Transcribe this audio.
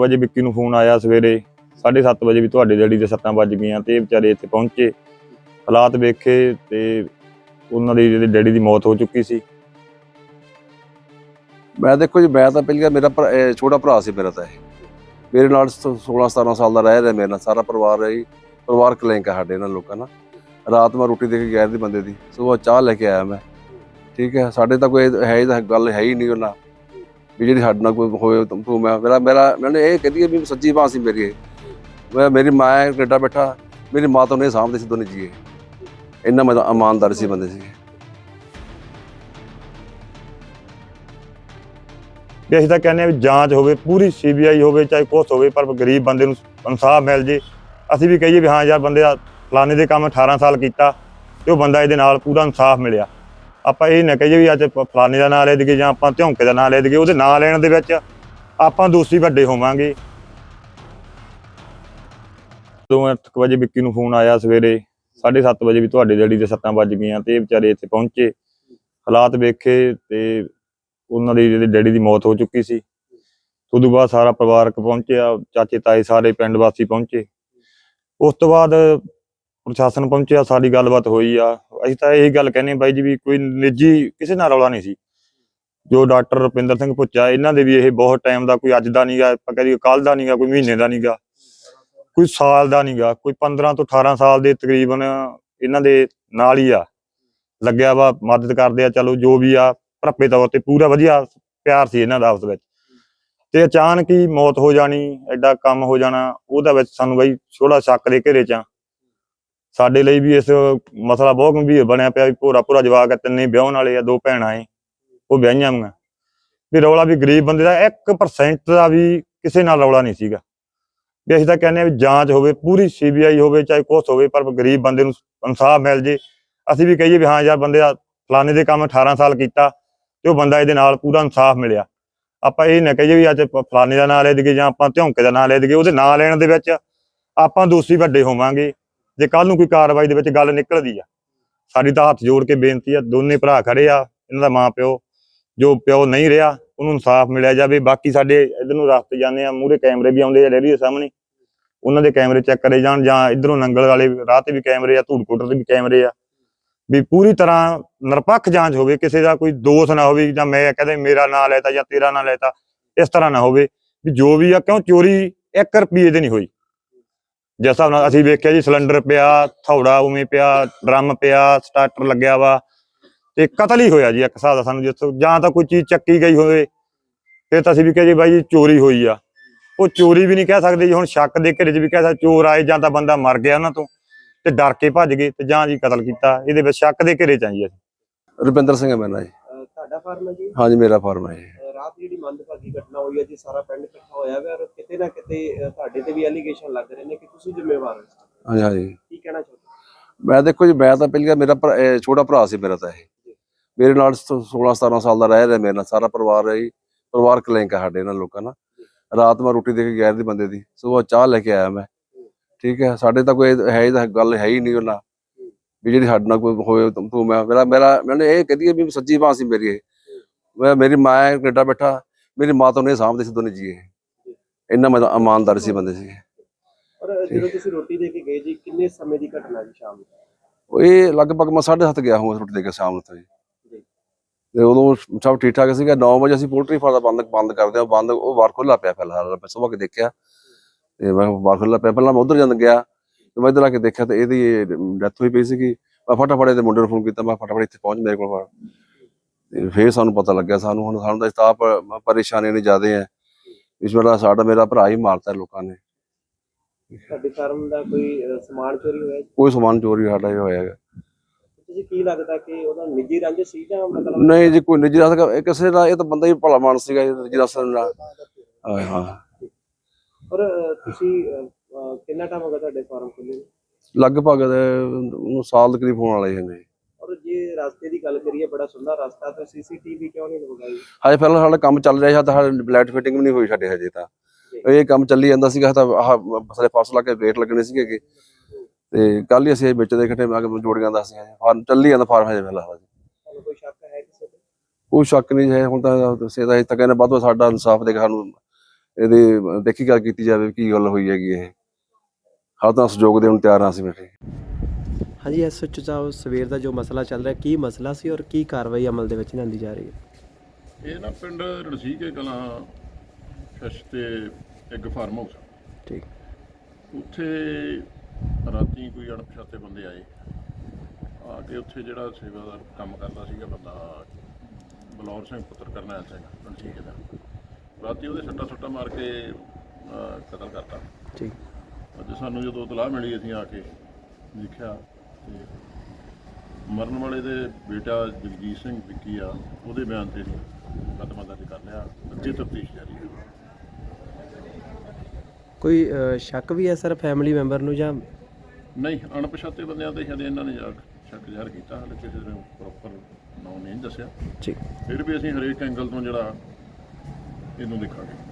ਵਜੇ ਵਿੱਕੀ ਨੂੰ ਫੋਨ ਆਇਆ ਸਵੇਰੇ 7:30 ਵਜੇ ਵੀ ਤੁਹਾਡੇ ਡੈਡੀ ਦੇ ਸੱਟਾਂ ਵੱਜ ਗਈਆਂ ਤੇ ਇਹ ਵਿਚਾਰੇ ਇੱਥੇ ਪਹੁੰਚੇ। ਹਾਲਾਤ ਵੇਖੇ ਤੇ ਉਹਨਾਂ ਦੀ ਜਿਹੜੇ ਡੈਡੀ ਦੀ ਮੌਤ ਹੋ ਚੁੱਕੀ ਸੀ। ਮੈਂ ਦੇਖੋ ਜੀ, ਮੈਂ ਤਾਂ ਪਹਿਲਾਂ ਮੇਰਾ ਛੋਟਾ ਭਰਾ ਸੀ ਮੇਰਾ ਤਾਂ ਇਹ। ਮੇਰੇ ਨਾਲ 16 17 ਸਾਲ ਦਾ ਰਹਿ ਰਿਹਾ ਮੇਰੇ ਨਾਲ, ਸਾਰਾ ਪਰਿਵਾਰ ਹੈ ਜੀ। ਪਰਿਵਾਰਕ ਲਿੰਕ ਹੈ ਸਾਡੇ ਨਾਲ ਲੋਕਾਂ ਨਾਲ। ਰਾਤ ਮੈਂ ਰੋਟੀ ਦੇ ਕੇ ਗਿਆ ਦੀ ਬੰਦੇ ਦੀ ਸਵੇਰ ਚਾਹ ਲੈ ਕੇ ਆਇਆ ਮੈਂ। ਠੀਕ ਹੈ, ਸਾਡੇ ਤਾਂ ਕੋਈ ਹੈ ਹੀ ਗੱਲ ਹੈ ਹੀ ਨਹੀਂ ਉਹਨਾਂ। ਵੀ ਜਿਹੜੀ ਸਾਡੇ ਨਾਲ ਕੋਈ ਹੋਏ ਤੂੰ ਮੈਂ ਮੇਰਾ ਮੇਰਾ ਮੈਨੂੰ ਇਹ ਕਹਦੀ ਵੀ ਸੱਚੀ ਬਾਤ ਸੀ ਮੇਰੀ ਇਹ। ਮੈਂ ਮੇਰੀ ਮਾਂ ਕੈਨੇਡਾ ਬੈਠਾ। ਮੇਰੀ ਮਾਂ ਤੋਂ ਨਹੀਂ ਸਾਂਭਦੇ ਸੀ ਦੋਨੇ ਜੀਏ ਇੰਨਾ ਮੈਂ ਤਾਂ ਇਮਾਨਦਾਰ ਸੀ ਬੰਦੇ ਸੀ। ਵੀ ਅਸੀਂ ਤਾਂ ਕਹਿੰਦੇ ਆ ਵੀ ਜਾਂਚ ਹੋਵੇ, ਪੂਰੀ ਸੀਬੀਆਈ ਹੋਵੇ, ਚਾਹੇ ਕੁਛ ਹੋਵੇ, ਪਰ ਗਰੀਬ ਬੰਦੇ ਨੂੰ ਇਨਸਾਫ ਮਿਲ ਜੇ। ਅਸੀਂ ਵੀ ਕਹੀਏ ਵੀ ਹਾਂ ਯਾਰ, ਬੰਦੇ ਆ ਫਲਾਣੇ ਦੇ ਕੰਮ 18 ਸਾਲ ਕੀਤਾ ਤੇ ਉਹ ਬੰਦਾ ਇਹਦੇ ਨਾਲ ਪੂਰਾ ਇਨਸਾਫ ਮਿਲਿਆ। ਆਪਾਂ ਇਹ ਨਾ ਕਹੀਏ ਵੀ ਅੱਜ ਪ- ਫਲਾਣੇ ਦਾ ਨਾਂ ਲੈ ਦਈਏ ਜਾਂ ਆਪਾਂ ਧਿਉਂਕੇ ਦਾ ਨਾਂ ਲੈ ਦਈਏ, ਉਹਦੇ ਨਾਂ ਲੈਣ ਦੇ ਵਿੱਚ ਆਪਾਂ ਦੋਸ਼ੀ ਵੱਡੇ ਹੋਵਾਂਗੇ। ਦੋ ਅੱਠ ਵਜੇ ਵਿੱਕੀ ਨੂੰ ਫੋਨ ਆਇਆ ਸਵੇਰੇ 7:30 ਵਜੇ ਵੀ ਤੁਹਾਡੇ ਡੈਡੀ ਦੇ ਸੱਟਾਂ ਵੱਜ ਗਈਆਂ ਤੇ ਇਹ ਵਿਚਾਰੇ ਇੱਥੇ ਪਹੁੰਚੇ। ਹਾਲਾਤ ਵੇਖੇ ਤੇ ਉਹਨਾਂ ਦੀ ਜਿਹੜੇ ਡੈਡੀ ਦੀ ਮੌਤ ਹੋ ਚੁੱਕੀ ਸੀ। ਉਦੋਂ ਬਾਅਦ ਸਾਰਾ ਪਰਿਵਾਰਕ ਪਹੁੰਚਿਆ, ਚਾਚੇ, ਤਾਏ ਸਾਰੇ ਪਿੰਡ ਵਾਸੀ ਪਹੁੰਚੇ। ਉਸ ਤੋਂ ਬਾਅਦ ਪ੍ਰਸ਼ਾਸਨ ਪਹੁੰਚਿਆ, ਸਾਰੀ ਗੱਲਬਾਤ ਹੋਈ ਆ। ਅਸੀਂ ਤਾਂ ਇਹੀ ਗੱਲ ਕਹਿੰਦੇ ਬਾਈ ਜੀ ਵੀ ਕੋਈ ਨਿੱਜੀ ਕਿਸੇ ਨਾਲ ਰੌਲਾ ਨਹੀਂ ਸੀ। ਜੋ ਡਾਕਟਰ ਰੁਪਿੰਦਰ ਸਿੰਘ ਪੁੱਚਾ ਇਹਨਾਂ ਦੇ ਵੀ ਇਹ ਬਹੁਤ ਟਾਈਮ ਦਾ ਕੋਈ ਅੱਜ ਦਾ ਨਹੀਂਗਾ ਆਪਾਂ ਕਹਦੇ ਕੱਲ ਦਾ ਨਹੀਂਗਾ ਕੋਈ ਮਹੀਨੇ ਦਾ ਨਹੀਂਗਾ ਕੋਈ ਸਾਲ ਦਾ ਨਹੀਂਗਾ ਕੋਈ 15 ਤੋਂ 18 ਸਾਲ ਦੇ ਤਕਰੀਬਨ ਇਹਨਾਂ ਦੇ ਨਾਲ ਹੀ ਆ। ਲੱਗਿਆ ਵਾ, ਮਦਦ ਕਰਦੇ ਆ, ਚਲੋ ਜੋ ਵੀ ਆ, ਭਰਪੇ ਤੌਰ ਤੇ ਪੂਰਾ ਵਧੀਆ ਪਿਆਰ ਸੀ ਇਹਨਾਂ ਦਾ ਆਪਸ ਵਿੱਚ। ਤੇ ਅਚਾਨਕ ਹੀ ਮੌਤ ਹੋ ਜਾਣੀ, ਐਡਾ ਕੰਮ ਹੋ ਜਾਣਾ, ਉਹਦਾ ਵਿੱਚ ਸਾਨੂੰ ਬਈ ਥੋੜਾ ਸ਼ੱਕ ਦੇ ਘੇਰੇ ਚ ਆ। ਸਾਡੇ ਲਈ ਵੀ ਇਸ ਮਸਲਾ ਬਹੁਤ ਗੰਭੀਰ ਬਣਿਆ ਪਿਆ ਵੀ ਪੂਰਾ ਪੂਰਾ ਜਵਾਕ ਹੈ ਤਿੰਨੇ ਵਿਆਹਣ ਵਾਲੇ ਆ, ਦੋ ਭੈਣਾਂ ਏ, ਉਹ ਵਿਆਹੀਆਂ ਵਾਂ। ਵੀ ਰੌਲਾ ਵੀ ਗਰੀਬ ਬੰਦੇ ਦਾ 1% ਦਾ ਵੀ ਕਿਸੇ ਨਾਲ ਰੌਲਾ ਨਹੀਂ ਸੀਗਾ। ਵੀ ਅਸੀਂ ਤਾਂ ਕਹਿੰਦੇ ਆ ਵੀ ਜਾਂਚ ਹੋਵੇ, ਪੂਰੀ ਸੀਬੀਆਈ ਹੋਵੇ, ਚਾਹੇ ਕੁਛ ਹੋਵੇ, ਪਰ ਗਰੀਬ ਬੰਦੇ ਨੂੰ ਇਨਸਾਫ ਮਿਲ ਜੇ। ਅਸੀਂ ਵੀ ਕਹੀਏ ਵੀ ਹਾਂ ਯਾਰ ਬੰਦੇ ਆ ਫਲਾਣੇ ਦੇ ਕੰਮ 18 ਸਾਲ ਕੀਤਾ ਤੇ ਉਹ ਬੰਦਾ ਇਹਦੇ ਨਾਲ ਪੂਰਾ ਇਨਸਾਫ ਮਿਲਿਆ। ਆਪਾਂ ਇਹ ਨਾ ਕਹੀਏ ਵੀ ਅੱਜ ਪ- ਫਲਾਣੇ ਦਾ ਨਾਂ ਲੈ ਦਈਏ ਜਾਂ ਆਪਾਂ ਧਿਉਂਕੇ ਦਾ ਨਾਂ ਲੈ ਦਈਏ, ਉਹਦੇ ਨਾਂ ਲੈਣ ਦੇ ਵਿੱਚ ਆਪਾਂ ਦੋਸ਼ੀ ਵੱਡੇ ਹੋਵਾਂਗੇ। ਜੇ ਕੱਲ ਨੂੰ ਕੋਈ ਕਾਰਵਾਈ ਦੇ ਵਿੱਚ ਗੱਲ ਨਿਕਲਦੀ ਆ, ਸਾਡੀ ਤਾਂ ਹੱਥ ਜੋੜ ਕੇ ਬੇਨਤੀ ਆ, ਦੋਨੇ ਭਰਾ ਖੜੇ ਆ, ਇਹਨਾਂ ਦਾ ਮਾਂ ਪਿਓ, ਜੋ ਪਿਓ ਨਹੀਂ ਰਿਹਾ, ਉਹਨੂੰ ਇਨਸਾਫ ਮਿਲਿਆ ਜਾਵੇ, ਬਾਕੀ ਸਾਡੇ ਇਧਰ ਨੂੰ ਰਸਤੇ ਜਾਂਦੇ ਆ, ਮੂਹਰੇ ਕੈਮਰੇ ਵੀ ਆਉਂਦੇ ਆ ਡੈਰੀ ਦੇ ਸਾਹਮਣੇ, ਉਹਨਾਂ ਦੇ ਕੈਮਰੇ ਚੈੱਕ ਕਰੇ ਜਾਣ, ਜਾਂ ਇਧਰੋਂ ਨੰਗਲ ਵਾਲੇ ਰਾਹ ਤੇ ਵੀ ਕੈਮਰੇ ਆ ਧੂੜਕੋਟ ਦੇ ਵੀ ਕੈਮਰੇ ਆ, ਵੀ ਪੂਰੀ ਤਰ੍ਹਾਂ ਨਿਰਪੱਖ ਜਾਂਚ ਹੋਵੇ, ਕਿਸੇ ਦਾ ਕੋਈ ਦੋਸ਼ ਨਾ ਹੋਵੇ, ਜਾਂ ਮੈਂ ਕਹਿੰਦਾ ਮੇਰਾ ਨਾਂ ਲੈਤਾ ਜਾਂ ਤੇਰਾ ਨਾਂ ਲੈਤਾ, ਇਸ ਤਰ੍ਹਾਂ ਨਾ ਹੋਵੇ, ਵੀ ਜੋ ਵੀ ਆ, ਕਿਉਂ ਚੋਰੀ 1 ਰੁਪਏ ਦੀ ਨਹੀਂ ਹੋਈ। ਜਿਸ ਹਿਸਾਬ ਨਾਲ ਅਸੀਂ ਵੇਖਿਆ ਜੀ ਸਿਲੰਡਰ ਪਿਆ ਥੌੜਾ ਉਵੇਂ ਪਿਆ ਡਰਮ ਪਿਆ ਸਟਾਰਟਰ ਲੱਗਿਆ ਵਾ। ਤੇ ਕਤਲ ਹੀ ਹੋਇਆ ਜੀ ਇੱਕ ਹਿਸਾਬ ਦਾ ਸਾਨੂੰ ਜਿੱਥੋਂ ਜਾਂ ਤਾਂ ਕੋਈ ਚੀਜ਼ ਚੱਕੀ ਗਈ ਹੋਵੇ ਫਿਰ ਤਾਂ ਅਸੀਂ ਵੀ ਕਹੇ ਜੀ ਬਾਈ ਜੀ ਚੋਰੀ ਹੋਈ ਆ। ਉਹ ਚੋਰੀ ਵੀ ਨਹੀਂ ਕਹਿ ਸਕਦੇ ਜੀ ਹੁਣ ਸ਼ੱਕ ਦੇ ਘੇਰੇ 'ਚ ਵੀ ਕਹਿ ਸਕਦੇ ਚੋਰ ਆਏ ਜਾਂ ਤਾਂ ਬੰਦਾ ਮਰ ਗਿਆ ਉਹਨਾਂ ਤੋਂ ਤੇ ਡਰ ਕੇ ਭੱਜ ਗਏ ਤੇ ਜਾਂ ਜੀ ਕਤਲ ਕੀਤਾ। ਇਹਦੇ ਵਿੱਚ ਸ਼ੱਕ ਦੇ ਘੇਰੇ 'ਚ ਆ ਜੀ ਅਸੀਂ। ਰੁਪਿੰਦਰ ਸਿੰਘ ਹੈ ਮੇਰਾ ਜੀ। ਤੁਹਾਡਾ ਫਾਰਮ ਹੈ ਜੀ? ਹਾਂਜੀ ਮੇਰਾ ਫਾਰਮ ਹੈ ਜੀ। ਰਾਤ ਜਿਹੜੀ ਮੰਦਭਾਗੀ ਘਟਨਾ ਹੋਈ ਹੈ ਜੀ ਸਾਰਾ ਪਿੰਡ ਇਕੱਠਾ ਹੋਇਆ ਹੋਇਆ ਔਰ ਕਿਤੇ ਨਾ ਕਿਤੇ ਤੁਹਾਡੇ ਤੇ ਵੀ ਐਲੀਗੇਸ਼ਨ ਲੱਗ ਰਹੇ ਨੇ ਕਿ ਤੁਸੀਂ ਜ਼ਿੰਮੇਵਾਰ ਹੋ। ਹਾਂਜੀ ਹਾਂਜੀ। ਕੀ ਕਹਿਣਾ ਚਾਹੁੰਦੇ ਮੈਂ ਦੇਖੋ ਜੀ ਮੈਂ ਤਾਂ ਪਹਿਲਾਂ ਮੇਰਾ ਛੋਟਾ ਭਰਾ ਸੀ ਮੇਰਾ ਤਾਂ ਇਹ। ਮੇਰੇ ਨਾਲ 16 17 ਸਾਲ ਦਾ ਰਹਿ ਰਿਹਾ ਮੇਰੇ ਨਾਲ ਸਾਰਾ ਪਰਿਵਾਰ ਹੈ ਜੀ। ਪਰਿਵਾਰਕ ਲਿੰਕ ਹੈ ਸਾਡੇ ਨਾਲ ਲੋਕਾਂ ਨਾਲ। ਰਾਤ ਮੈਂ ਰੋਟੀ ਦੇ ਕੇ ਗਿਆ ਦੀ ਬੰਦੇ ਦੀ ਸਵੇਰ ਚਾਹ ਲੈ ਕੇ ਆਇਆ ਮੈਂ। ਠੀਕ ਹੈ ਸਾਡੇ ਤਾਂ ਕੋਈ ਹੈ ਹੀ ਗੱਲ ਹੈ ਹੀ ਨਹੀਂ ਉਹਨਾਂ। ਵੀ ਜਿਹੜੀ ਸਾਡੇ ਨਾਲ ਕੋਈ ਤੂੰ ਤੂੰ ਮੈਂ ਮੇਰਾ ਮੇਰਾ ਮੈਨੂੰ ਇਹ ਕਹਦੀ ਵੀ ਸੱਚੀ ਬਾਤ ਸੀ ਮੇਰੀ ਇਹ। ਮੈਂ ਮੇਰੀ ਮਾਂ ਹੈ ਕੈਨੇਡਾ ਬੈਠਾ ਮੇਰੀ ਮਾਂ ਤੋਂ ਨਹੀਂ ਸਾਂਭਦੇ ਸੀ ਦੋਨੇ ਜੀਏ ਇੰਨਾ ਮੈਂ ਇਮਾਨਦਾਰ ਸੀ ਬੰਦੇ ਸੀ। ਔਰ ਜਦੋਂ ਤੁਸੀਂ ਰੋਟੀ ਦੇ ਕੇ ਗਏ ਜੀ ਕਿੰਨੇ ਸਮੇਂ ਦੀ ਘਟਨਾ ਜੀ ਸ਼ਾਮ ਨੂੰ? ਉਹ ਇਹ ਲਗਭਗ ਮੈਂ 7:30 ਗਿਆ ਹਾਂ ਰੋਟੀ ਦੇ ਕੇ ਸ਼ਾਮ ਨੂੰ ਤਾਂ ਜੀ। ਤੇ ਉਦੋਂ ਸਭ ਠੀਕ ਠਾਕ ਸੀਗਾ। 9 ਵਜੇ ਅਸੀਂ ਪੋਲਟਰੀ ਫਾਰਮ ਦਾ ਬੰਦ ਬੰਦ ਕਰਦੇ ਆ ਬੰਦ ਉਹ ਬਾਹਰ ਖੁੱਲਾ ਪਿਆ ਫਿਲਹਾਲ ਮੈਂ ਸੁਬਾਹ ਕੇ ਦੇਖਿਆ। ਤੇ ਮੈਂ ਬਾਹਰ ਖੁੱਲਾ ਪਿਆ। ਪਹਿਲਾਂ ਮੈਂ ਉਧਰ ਜਾਂਦਾ ਗਿਆ। ਤੇ ਮੈਂ ਇੱਧਰ ਆ ਕੇ ਦੇਖਿਆ ਤੇ ਇਹਦੀ ਡੈਥ ਹੋਈ ਪਈ ਸੀਗੀ। ਮੈਂ ਫਟਾਫਟ ਇਹਦੇ ਮੁੰਡੇ ਨੂੰ ਫੋਨ ਕੀਤਾ। ਮੈਂ ਫਟਾਫਟ ਇੱਥੇ ਪਹੁੰਚ ਮੇਰੇ ਕੋਲ। ਤੇ ਫੇਰ ਸਾਨੂੰ ਪਤਾ ਲੱਗਿਆ ਸਾਨੂੰ ਹੁਣ ਸਾਨੂੰ ਤਾਂ ਇਸ ਤਾਂ ਆਪ ਪਰੇਸ਼ਾਨੀ ਨੇ ਜ਼ਿਆਦੇ ਹੈ ਇਸ ਵੇਲੇ ਸਾਡਾ ਮੇਰਾ ਭਰਾ ਹੀ ਮਾਰਤਾ ਲੋਕਾਂ ਨੇ। ਤੁਹਾਡੇ ਫਾਰਮ ਦਾ ਕੋਈ ਸਮਾਨ ਚੋਰੀ ਹੋਇਆ? ਕੋਈ ਸਮਾਨ ਚੋਰੀ ਸਾਡਾ ਇਹ ਹੋਇਆ ਹੈਗਾ। ਤੁਸੀਂ ਕੀ ਲੱਗਦਾ ਕਿ ਉਹਦਾ ਨਿੱਜੀ ਰੰਜ ਸੀ ਜਾਂ ਮਤਲਬ ਨਹੀਂ ਜੀ ਕੋਈ ਨਿੱਜੀ ਇਹ ਕਿਸੇ ਦਾ ਇਹ ਤਾਂ ਬੰਦਾ ਹੀ ਭਲਾ ਮਾਨਸ ਸੀਗਾ ਨਿੱਜੀ ਰਸਤਾ ਨਾਲ ਹਾਂ ਹਾਂ ਔਰ ਤੁਸੀਂ ਕਿੰਨਾ ਟਾਈਮ ਹੋ ਗਿਆ ਤੁਹਾਡੇ ਫਾਰਮ ਖੁੱਲੇ? ਲਗਭਗ ਦੇ- ਸਾਲ ਦੇ ਕਰੀਬ ਹੋਣ ਵਾਲੇ ਨੇ ਔਰ ਜੇ ਰਸਤੇ ਦੀ ਗੱਲ ਕਰੀਏ ਬੜਾ ਸੁੰਦਰ ਰਸਤਾ ਤਾਂ ਸੀਸੀਟੀਵੀ ਕਿਉਂ ਨਹੀਂ ਲਗਾਈ? ਹਜੇ ਪਹਿਲਾਂ ਸਾਡਾ ਕੰਮ ਚੱਲ ਰਿਹਾ ਸੀ ਤਾਂ ਲਾਈਟ ਫਿਟਿੰਗ ਵੀ ਨਹੀਂ ਹੋਈ ਸਾਡੇ ਹਜੇ ਤਾਂ। ਇਹ ਕੰਮ ਚੱਲੀ ਜਾਂਦਾ ਸੀਗਾ ਤਾਂ ਆਹ ਸਾਰੇ ਫਸਲ ਲਾ ਕੇ ਗੇਟ ਲੱਗਣੇ ਸੀਗੇ ਗੇ। ਤੇ ਕੱਲ ਹੀ ਅਸੀਂ ਵਿੱਚ ਦੇ ਇਕੱਠੇ ਮੈਂ ਕਿ ਜੋੜੀਆਂ ਦਾ ਸੀ ਫਾਰਮ ਚੱਲੀ ਜਾਂਦਾ ਫਾਰਮ ਹਜੇ ਫਿਲਹਾਲ ਤੁਹਾਨੂੰ ਕੋਈ ਸ਼ੱਕ ਹੈ ਕਿਸੇ ਤੇ? ਕੋਈ ਸ਼ੱਕ ਨਹੀਂ ਹੈ ਹੁਣ ਤਾਂ ਸੇ ਦਾ ਇਹ ਤਾਂ ਕਹਿੰਦੇ ਤੋਂ ਸਾਡਾ ਇਨਸਾਫ ਦੇ ਸਾਨੂੰ ਇਹਦੇ ਦੇਖੀ ਗੱਲ ਕੀਤੀ ਜਾਵੇ ਕੀ ਗੱਲ ਹੋਈ ਹੈਗੀ ਇਹ। ਹਰ ਤਾਂ ਸਹਿਯੋਗ ਦੇਣ ਤਿਆਰ ਹਾਂ ਅਸੀਂ ਬੈਠੇ। ਹਾਂਜੀ ਐਸਐਚਓ ਸਾਹਿਬ ਸਵੇਰ ਦਾ ਜੋ ਮਸਲਾ ਚੱਲ ਰਿਹਾ ਕੀ ਮਸਲਾ ਸੀ ਔਰ ਕੀ ਕਾਰਵਾਈ ਅਮਲ ਦੇ ਵਿੱਚ ਲਿਆਂਦੀ ਜਾ ਰਹੀ ਹੈ? ਇਹ ਨਾ ਪਿੰਡ ਰਣਸੀਕੇ ਕਲਾਂ ਫਿਸ਼ ਤੇ ਇੱਕ ਫਾਰਮ ਹਾਊਸ। ਠੀਕ। ਉੱਥੇ ਰਾਤੀ ਕੋਈ ਅਣਪਛਾਤੇ ਬੰਦੇ ਆਏ। ਆ ਕੇ ਉੱਥੇ ਜਿਹੜਾ ਸੇਵਾਦਾਰ ਕੰਮ ਕਰਦਾ ਸੀਗਾ ਬੰਦਾ ਬਲੌਰ ਸਿੰਘ ਪੁੱਤਰ ਕਰਨੈਲ ਸਿੰਘ ਰਣਸੀਕੇ ਦਾ ਰਾਤੀ ਉਹਦੇ ਸੱਟਾ ਸੁੱਟਾ ਮਾਰ ਕੇ ਕਤਲ ਕਰਤਾ। ਠੀਕ। ਅੱਜ ਸਾਨੂੰ ਜਦੋਂ ਤਲਾਹ ਮਿਲੀ ਅਸੀਂ ਆ ਕੇ ਦੇਖਿਆ ਤੇ ਮਰਨ ਵਾਲੇ ਦੇ ਬੇਟਾ ਜਗਜੀਤ ਸਿੰਘ ਵਿੱਕੀ ਆ ਉਹਦੇ ਬਿਆਨ ਤੇ ਮੁਕੱਦਮਾ ਦਰਜ ਕਰ ਲਿਆ ਅੱਗੇ ਤਫਤੀਸ਼ ਜਾਰੀ ਹੈ। ਕੋਈ ਸ਼ੱਕ ਵੀ ਹੈ ਸਰ ਫੈਮਿਲੀ ਮੈਂਬਰ ਨੂੰ ਜਾਂ? ਨਹੀਂ ਅਣਪਛਾਤੇ ਬੰਦਿਆਂ ਤੇ ਹਲੇ ਇਹਨਾਂ ਨੇ ਜਾ ਸ਼ੱਕ ਜ਼ਾਹਰ ਕੀਤਾ ਹਲੇ ਕਿਸੇ ਨੂੰ ਪ੍ਰੋਪਰ ਨਾਮ ਨਹੀਂ ਦੱਸਿਆ। ਠੀਕ ਫਿਰ ਵੀ ਅਸੀਂ ਹਰੇਕ ਐਂਗਲ ਤੋਂ ਜਿਹੜਾ ਇਹਨੂੰ ਦੇਖਾਂਗੇ।